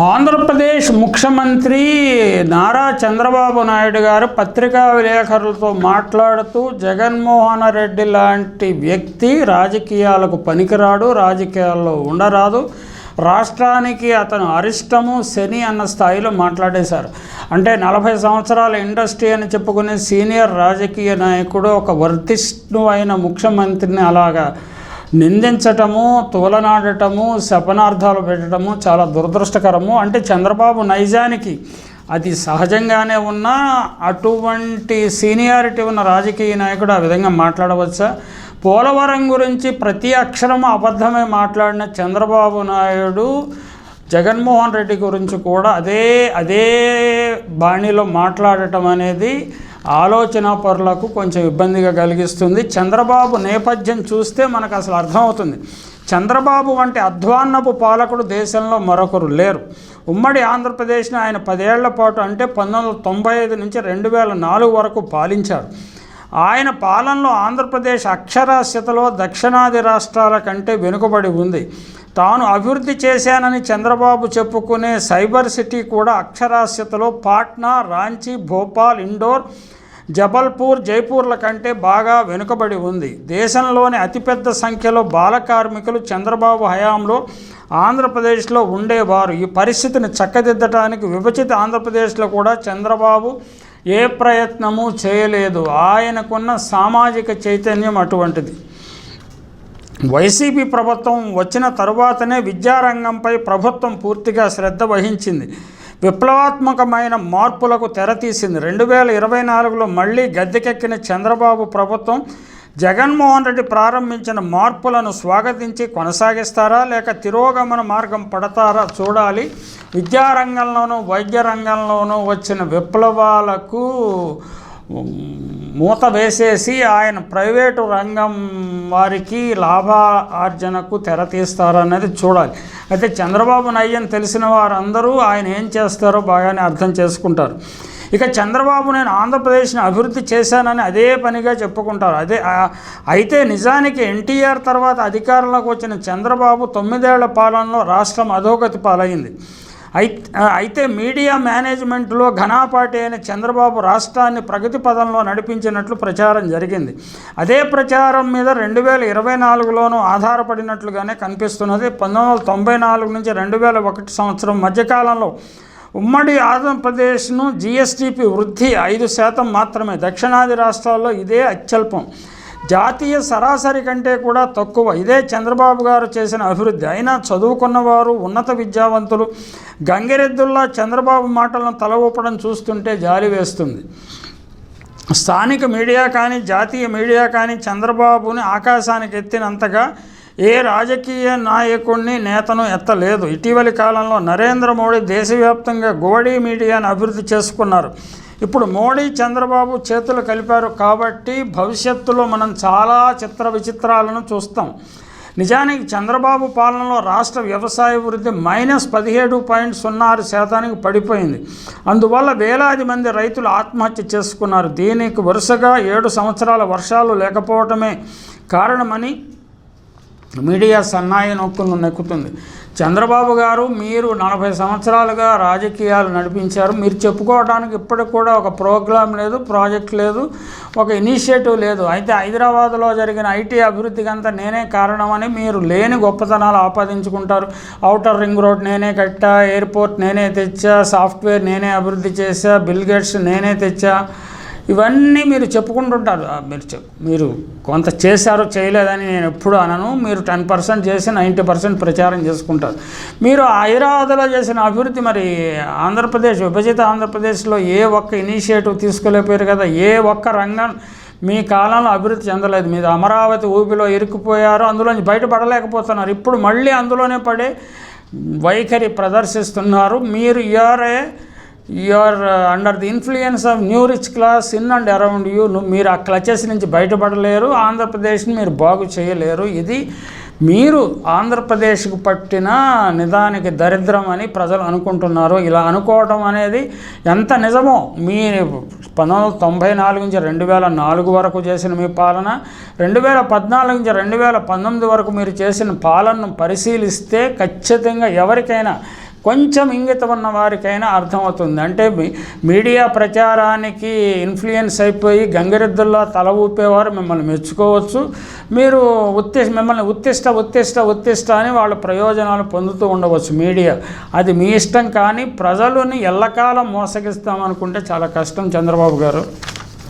ఆంధ్రప్రదేశ్ ముఖ్యమంత్రి నారా చంద్రబాబు నాయుడు గారు పత్రికా విలేకరులతో మాట్లాడుతూ జగన్మోహన్ రెడ్డి లాంటి వ్యక్తి రాజకీయాలకు పనికిరాడు రాజకీయాల్లో ఉండరాదు. రాష్ట్రానికి అతను అరిష్టము శని అన్న స్థాయిలో మాట్లాడేశారు. అంటే నలభై సంవత్సరాల ఇండస్ట్రీ అని చెప్పుకునే సీనియర్ రాజకీయ నాయకుడు ఒక వర్ధిష్ణు అయిన ముఖ్యమంత్రిని అలాగా నిందించటము తోలనాడటము శపనార్థాలు పెట్టడము చాలా దురదృష్టకరము. అంటే చంద్రబాబు నైజానికి అది సహజంగానే ఉన్న అటువంటి సీనియారిటీ ఉన్న రాజకీయ నాయకుడు ఆ విధంగా మాట్లాడవచ్చా? పోలవరం గురించి ప్రతి అక్షరం అబద్ధమే మాట్లాడిన చంద్రబాబు నాయుడు జగన్మోహన్ రెడ్డి గురించి కూడా అదే అదే బాణిలో మాట్లాడటం అనేది ఆలోచన పరులకు కొంచెం ఇబ్బందిగా కలిగిస్తుంది. చంద్రబాబు నేపథ్యం చూస్తే మనకు అసలు అర్థమవుతుంది. చంద్రబాబు వంటి అధ్వాన్నపు పాలకుడు దేశంలో మరొకరు లేరు. ఉమ్మడి ఆంధ్రప్రదేశ్ని ఆయన పదేళ్ళ పాటు అంటే పంతొమ్మిది వందల తొంభై ఐదు నుంచి రెండు వేల నాలుగు వరకు పాలించారు. ఆయన పాలనలో ఆంధ్రప్రదేశ్ అక్షరాస్యతలో దక్షిణాది రాష్ట్రాల కంటే వెనుకబడి ఉంది. తాను అభివృద్ధి చేశానని చంద్రబాబు చెప్పుకునే సైబర్ సిటీ కూడా అక్షరాస్యతలో పాట్నా రాంచీ భోపాల్ ఇండోర్ జబల్పూర్ జైపూర్ల కంటే బాగా వెనుకబడి ఉంది. దేశంలోని అతిపెద్ద సంఖ్యలో బాల కార్మికులు చంద్రబాబు హయాంలో ఆంధ్రప్రదేశ్లో ఉండేవారు. ఈ పరిస్థితిని చక్కదిద్దటానికి విభజిత ఆంధ్రప్రదేశ్లో కూడా చంద్రబాబు ఏ ప్రయత్నము చేయలేదు. ఆయనకున్న సామాజిక చైతన్యం అటువంటిది. వైసీపీ ప్రభుత్వం వచ్చిన తరువాతనే విద్యారంగంపై ప్రభుత్వం పూర్తిగా శ్రద్ధ వహించింది. విప్లవాత్మకమైన మార్పులకు తెరతీసింది. రెండు వేల ఇరవై నాలుగులో మళ్ళీ గద్దెకెక్కిన చంద్రబాబు ప్రభుత్వం జగన్మోహన్ రెడ్డి ప్రారంభించిన మార్పులను స్వాగతించి కొనసాగిస్తారా లేక తిరోగమన మార్గం పడతారా చూడాలి. విద్యారంగంలోనూ వైద్య రంగంలోనూ వచ్చిన విప్లవాలకు మూత వేసేసి ఆయన ప్రైవేటు రంగం వారికి లాభ ఆర్జనకు తెర తీస్తారన్నది చూడాలి. అయితే చంద్రబాబు నయ్యని తెలిసిన వారందరూ ఆయన ఏం చేస్తారో బాగానే అర్థం చేసుకుంటారు. ఇక చంద్రబాబు నేను ఆంధ్రప్రదేశ్ని అభివృద్ధి చేశానని అదే పనిగా చెప్పుకుంటారు. అదే అయితే నిజానికి ఎన్టీఆర్ తర్వాత అధికారంలోకి వచ్చిన చంద్రబాబు తొమ్మిదేళ్ళ పాలనలో రాష్ట్రం అధోగతి పాలైంది. అయితే మీడియా మేనేజ్మెంట్లో ఘనాపాటి అయిన చంద్రబాబు రాష్ట్రాన్ని ప్రగతి పదంలో నడిపించినట్లు ప్రచారం జరిగింది. అదే ప్రచారం మీద రెండు వేల ఇరవై నాలుగులోనూ ఆధారపడినట్లుగానే కనిపిస్తున్నది. పంతొమ్మిది వందల తొంభై నాలుగు నుంచి రెండు వేల ఒకటి సంవత్సరం మధ్యకాలంలో ఉమ్మడి ఆంధ్రప్రదేశ్ను జిఎస్టిపి వృద్ధి ఐదు శాతం మాత్రమే. దక్షిణాది రాష్ట్రాల్లో ఇదే అత్యల్పం. జాతీయ సరాసరి కంటే కూడా తక్కువ. ఇదే చంద్రబాబు గారు చేసిన అభివృద్ధి. అయినా చదువుకున్నవారు ఉన్నత విద్యావంతులు. గంగిరెద్దుల్లా చంద్రబాబు మాటలను తల ఊపడం చూస్తుంటే జాలి వేస్తుంది. స్థానిక మీడియా కానీ జాతీయ మీడియా కానీ చంద్రబాబుని ఆకాశానికి ఎత్తినంతగా ఏ రాజకీయ నాయకుడిని నేతను ఎత్తలేదు. ఇటీవలి కాలంలో నరేంద్ర మోడీ దేశవ్యాప్తంగా గోడీ మీడియాను అభివృద్ధి చేసుకున్నారు. ఇప్పుడు మోడీ చంద్రబాబు చేతులు కలిపారు కాబట్టి భవిష్యత్తులో మనం చాలా చిత్ర విచిత్రాలను చూస్తాం. నిజానికి చంద్రబాబు పాలనలో రాష్ట్ర వ్యవసాయ వృద్ధి మైనస్ పదిహేడు పాయింట్ సున్నా ఆరు శాతానికి పడిపోయింది. అందువల్ల వేలాది మంది రైతులు ఆత్మహత్య చేసుకున్నారు. దీనికి వరుసగా ఏడు సంవత్సరాల వర్షాలు లేకపోవటమే కారణమని మీడియా సన్నాయి నొక్కులను నెక్కుతుంది. చంద్రబాబు గారు మీరు నలభై సంవత్సరాలుగా రాజకీయాలు నడిపించారు. మీరు చెప్పుకోవడానికి ఇప్పటికి కూడా ఒక ప్రోగ్రాం లేదు ప్రాజెక్ట్ లేదు ఒక ఇనిషియేటివ్ లేదు. అయితే హైదరాబాద్లో జరిగిన ఐటీ అభివృద్ధికి అంతా నేనే కారణమని మీరు లేని గొప్పతనాలు ఆపాదించుకుంటారు. ఔటర్ రింగ్ రోడ్ నేనే కట్టా ఎయిర్పోర్ట్ నేనే తెచ్చా సాఫ్ట్వేర్ నేనే అభివృద్ధి చేశా బిల్ గేట్స్ నేనే తెచ్చా ఇవన్నీ మీరు చెప్పుకుంటుంటారు. మీరు చెప్ మీరు కొంత చేశారో చేయలేదని నేను ఎప్పుడు అనను. మీరు టెన్ పర్సెంట్ చేసి నైంటీ పర్సెంట్ ప్రచారం చేసుకుంటారు. మీరు హైదరాబాద్లో చేసిన అభివృద్ధి మరి ఆంధ్రప్రదేశ్ విభజిత ఆంధ్రప్రదేశ్లో ఏ ఒక్క ఇనిషియేటివ్ తీసుకోలేకపోయారు కదా ఏ ఒక్క రంగం మీ కాలంలో అభివృద్ధి చెందలేదు. మీరు అమరావతి ఊపిలో ఇరుక్కుపోయారు అందులోంచి బయటపడలేకపోతున్నారు. ఇప్పుడు మళ్ళీ అందులోనే పడే వైఖరి ప్రదర్శిస్తున్నారు. మీరు you are a you are under the influence of new rich class in and around you మీరు ఆ క్లచెస్ నుంచి బయటపడలేరు. ఆంధ్రప్రదేశ్ని మీరు బాగు చేయలేరు. ఇది మీరు ఆంధ్రప్రదేశ్కు పట్టిన నిదానికి దరిద్రం అని ప్రజలు అనుకుంటున్నారు. ఇలా అనుకోవటం అనేది ఎంత నిజమో మీ పంతొమ్మిది వందల తొంభై నాలుగు నుంచి రెండు వేల నాలుగు వరకు చేసిన మీ పాలన రెండు వేల పద్నాలుగు నుంచి రెండు వేల పంతొమ్మిది వరకు మీరు చేసిన పాలనను పరిశీలిస్తే ఖచ్చితంగా ఎవరికైనా కొంచెం ఇంగితం ఉన్న వారికైనా అర్థమవుతుంది. అంటే మీ- మీడియా ప్రచారానికి ఇన్ఫ్లుయెన్స్ అయిపోయి గంగిరెద్దుల్లో తల ఊపేవారు మిమ్మల్ని మెచ్చుకోవచ్చు. మీరు ఉత్తి మిమ్మల్ని ఉత్తిష్ట ఉత్తిష్ట ఉత్తిష్ట అని వాళ్ళ ప్రయోజనాలు పొందుతూ ఉండవచ్చు మీడియా. అది మీ ఇష్టం కానీ ప్రజలని ఎల్లకాలం మోసగిస్తామనుకుంటే చాలా కష్టం చంద్రబాబు గారు.